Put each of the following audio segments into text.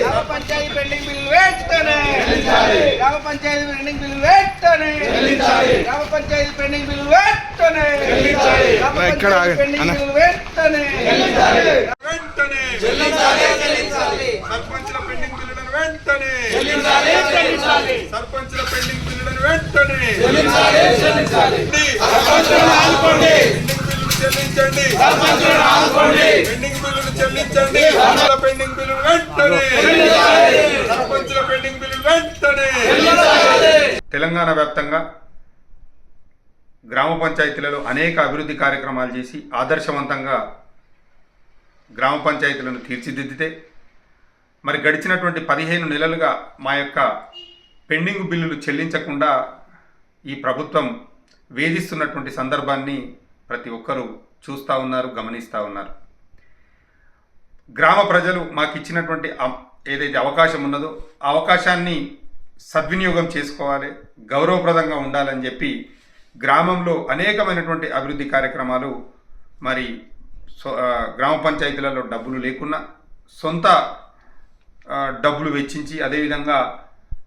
గ్రామ panchayat pending bill వెంటనే! గ్రామ పంచాయతీ పెండింగ్ బిల్లు వెంటనే! గ్రామ పంచాయతీ పెండింగ్ బిల్లు వెంటనే! గ్రామ ఎక్కడ పంచాయతీ ఆగండి? పెండింగ్ అన్న. బిల్లు వెంటనే! వెంటనే! సర్పంచుల పెండింగ్ బిల్లులను వెంటనే సర్పంచుల పెండింగ్ బిల్లులను వెంటనే. చెల్లించండి. పెండింగ్ బిల్లులు చెల్లించండి. పెండింగ్ బిల్లులు వెంటనే. సర్పంచుల పెండింగ్ బిల్లులు వెంటనే. తెలంగాణ వ్యాప్తంగా గ్రామ పంచాయతీలలో అనేక అభివృద్ధి కార్యక్రమాలు చేసి ఆదర్శవంతంగా గ్రామ పంచాయతీలను తీర్చిదిద్దితే మరి గడిచినటువంటి పదిహేను నెలలుగా మా యొక్క పెండింగ్ బిల్లులు చెల్లించకుండా ఈ ప్రభుత్వం వేధిస్తున్నటువంటి సందర్భాన్ని ప్రతి ఒక్కరూ చూస్తూ ఉన్నారు గమనిస్తూ ఉన్నారు. గ్రామ ప్రజలు మాకు ఇచ్చినటువంటి ఏదైతే అవకాశం ఉన్నదో ఆ అవకాశాన్ని సద్వినియోగం చేసుకోవాలి గౌరవప్రదంగా ఉండాలని చెప్పి గ్రామంలో అనేకమైనటువంటి అభివృద్ధి కార్యక్రమాలు మరి సో- గ్రామ పంచాయతీలలో డబ్బులు లేకున్నా సొంత డబ్బులు వెచ్చించి అదేవిధంగా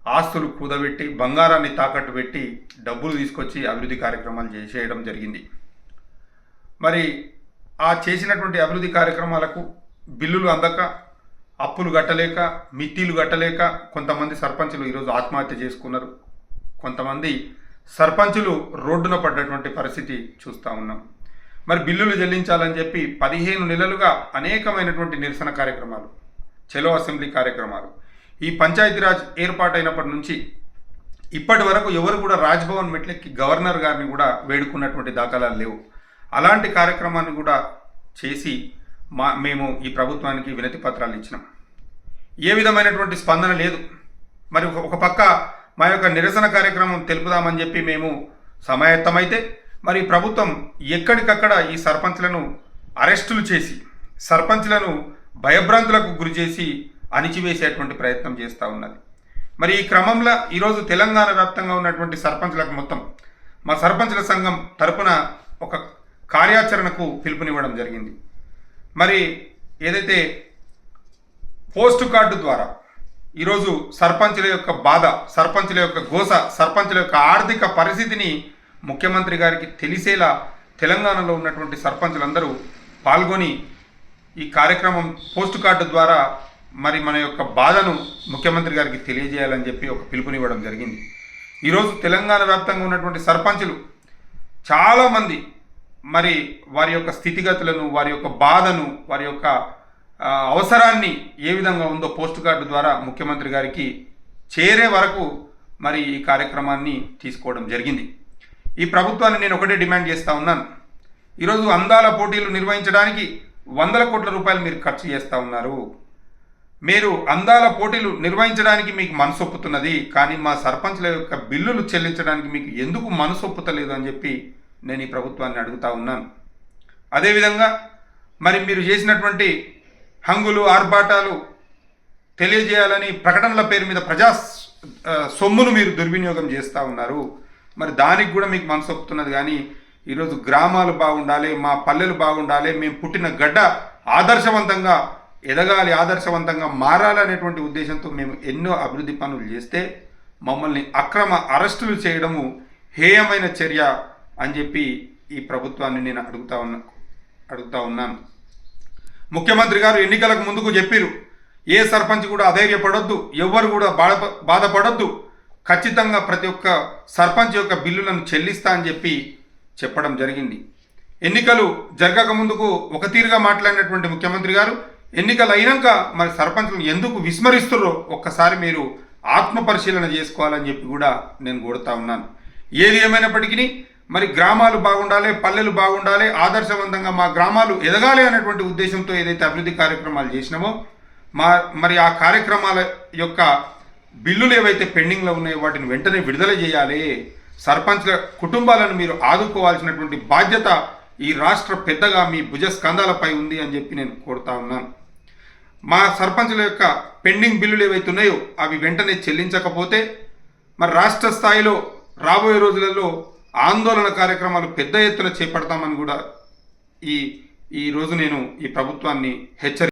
ఆస్తులు కూదబెట్టి బంగారాన్ని తాకట్టు పెట్టి డబ్బులు తీసుకొచ్చి అభివృద్ధి కార్యక్రమాలు చే- చేయడం జరిగింది. మరి ఆ చేసినటువంటి అభివృద్ధి కార్యక్రమాలకు బిల్లులు అందక అప్పులు కట్టలేక మిత్తీలు కట్టలేక కొంతమంది సర్పంచులు ఈరోజు ఆత్మహత్య చేసుకున్నారు. కొంతమంది సర్పంచులు రోడ్డున పడ్డటువంటి పరిస్థితి చూస్తూ ఉన్నాం. మరి బిల్లులు చెల్లించాలని చెప్పి పదిహేను నెలలుగా అనేకమైనటువంటి నిరసన కార్యక్రమాలు చెలో అసెంబ్లీ కార్యక్రమాలు. ఈ పంచాయతీరాజ్ ఏర్పాటైనప్పటి నుంచి ఇప్పటి వరకు ఎవరు కూడా రాజ్భవన్ మెట్లెక్కి గవర్నర్ గారిని కూడా వేడుకున్నటువంటి దాఖలాలు లేవు. అలాంటి కార్యక్రమాన్ని కూడా చేసి మా మేము ఈ ప్రభుత్వానికి వినతి పత్రాలు ఇచ్చినాం. ఏ విధమైనటువంటి స్పందన లేదు. మరి ఒక పక్క మా యొక్క నిరసన కార్యక్రమం తెలుపుదామని చెప్పి మేము సమాయత్తమైతే మరి ప్రభుత్వం ఎక్కడికక్కడ ఈ సర్పంచ్లను అరెస్టులు చేసి సర్పంచ్లను భయభ్రాంతులకు గురి చేసి అణిచివేసేటువంటి ప్రయత్నం చేస్తూ ఉన్నది. మరి ఈ క్రమంలో ఈరోజు తెలంగాణ వ్యాప్తంగా ఉన్నటువంటి సర్పంచ్లకు మొత్తం మా సర్పంచ్ల సంఘం తరపున ఒక కార్యాచరణకు పిలుపునివ్వడం జరిగింది. మరి ఏదైతే పోస్ట్ కార్డు ద్వారా ఈరోజు సర్పంచుల యొక్క బాధ సర్పంచుల యొక్క గోస సర్పంచుల యొక్క ఆర్థిక పరిస్థితిని ముఖ్యమంత్రి గారికి తెలిసేలా తెలంగాణలో ఉన్నటువంటి సర్పంచులందరూ పాల్గొని ఈ కార్యక్రమం పోస్ట్ కార్డు ద్వారా మరి మన యొక్క బాధను ముఖ్యమంత్రి గారికి తెలియజేయాలని చెప్పి ఒక పిలుపునివ్వడం జరిగింది. ఈరోజు తెలంగాణ వ్యాప్తంగా ఉన్నటువంటి సర్పంచులు చాలామంది మరి వారి యొక్క స్థితిగతులను వారి యొక్క బాధను వారి యొక్క అవసరాన్ని ఏ విధంగా ఉందో పోస్ట్ కార్డు ద్వారా ముఖ్యమంత్రి గారికి చేరే వరకు మరి ఈ కార్యక్రమాన్ని తీసుకోవడం జరిగింది. ఈ ప్రభుత్వాన్ని నేను ఒకటే డిమాండ్ చేస్తూ ఉన్నాను. ఈరోజు అందాల పోటీలు నిర్వహించడానికి వందల కోట్ల రూపాయలు మీరు ఖర్చు చేస్తూ ఉన్నారు. మీరు అందాల పోటీలు నిర్వహించడానికి మీకు మనసొప్పుతున్నది కానీ మా సర్పంచ్ల యొక్క బిల్లులు చెల్లించడానికి మీకు ఎందుకు మనసొప్పుతలేదు అని చెప్పి నేను ఈ ప్రభుత్వాన్ని అడుగుతా ఉన్నాను. అదేవిధంగా మరి మీరు చేసినటువంటి హంగులు ఆర్భాటాలు తెలియజేయాలని ప్రకటనల పేరు మీద ప్రజా సొమ్మును మీరు దుర్వినియోగం చేస్తూ ఉన్నారు. మరి దానికి కూడా మీకు మనసొప్పుతున్నది కానీ ఈరోజు గ్రామాలు బాగుండాలి మా పల్లెలు బాగుండాలి మేము పుట్టిన గడ్డ ఆదర్శవంతంగా ఎదగాలి ఆదర్శవంతంగా మారాలనేటువంటి ఉద్దేశంతో మేము ఎన్నో అభివృద్ధి పనులు చేస్తే మమ్మల్ని అక్రమ అరెస్టులు చేయడము హేయమైన చర్య అని చెప్పి ఈ ప్రభుత్వాన్ని నేను అడుగుతా ఉన్నా అడుగుతా ఉన్నాను. ముఖ్యమంత్రి గారు ఎన్నికలకు ముందుకు చెప్పిరు ఏ సర్పంచ్ కూడా అధైర్యపడొద్దు ఎవ్వరు కూడా బాధ బాధపడొద్దు ఖచ్చితంగా ప్రతి ఒక్క సర్పంచ్ యొక్క బిల్లులను చెల్లిస్తా అని చెప్పి చెప్పడం జరిగింది. ఎన్నికలు జరగక ముందుకు ఒక తీరుగా మాట్లాడినటువంటి ముఖ్యమంత్రి గారు ఎన్నికలు అయినాక మరి సర్పంచ్లను ఎందుకు విస్మరిస్తుర్రో ఒక్కసారి మీరు ఆత్మ పరిశీలన చేసుకోవాలని చెప్పి కూడా నేను కోరుతా ఉన్నాను. ఏది ఏమైనప్పటికీ మరి గ్రామాలు బాగుండాలి పల్లెలు బాగుండాలి ఆదర్శవంతంగా మా గ్రామాలు ఎదగాలి అనేటువంటి ఉద్దేశంతో ఏదైతే అభివృద్ధి కార్యక్రమాలు చేసినామో మా మరి ఆ కార్యక్రమాల యొక్క బిల్లులు ఏవైతే పెండింగ్లో ఉన్నాయో వాటిని వెంటనే విడుదల చేయాలి. సర్పంచ్ల కుటుంబాలను మీరు ఆదుకోవాల్సినటువంటి బాధ్యత ఈ రాష్ట్ర పెద్దగా మీ భుజస్కంధాలపై ఉంది అని చెప్పి నేను కోరుతా ఉన్నాను. మా సర్పంచుల యొక్క పెండింగ్ బిల్లులు ఏవైతే ఉన్నాయో అవి వెంటనే చెల్లించకపోతే మరి రాష్ట్ర స్థాయిలో రాబోయే రోజులలో ఆందోళన కార్యక్రమాలు పెద్ద ఎత్తున చేపడతామని కూడా ఈ ఈ రోజు నేను ఈ ప్రభుత్వాన్ని హెచ్చరి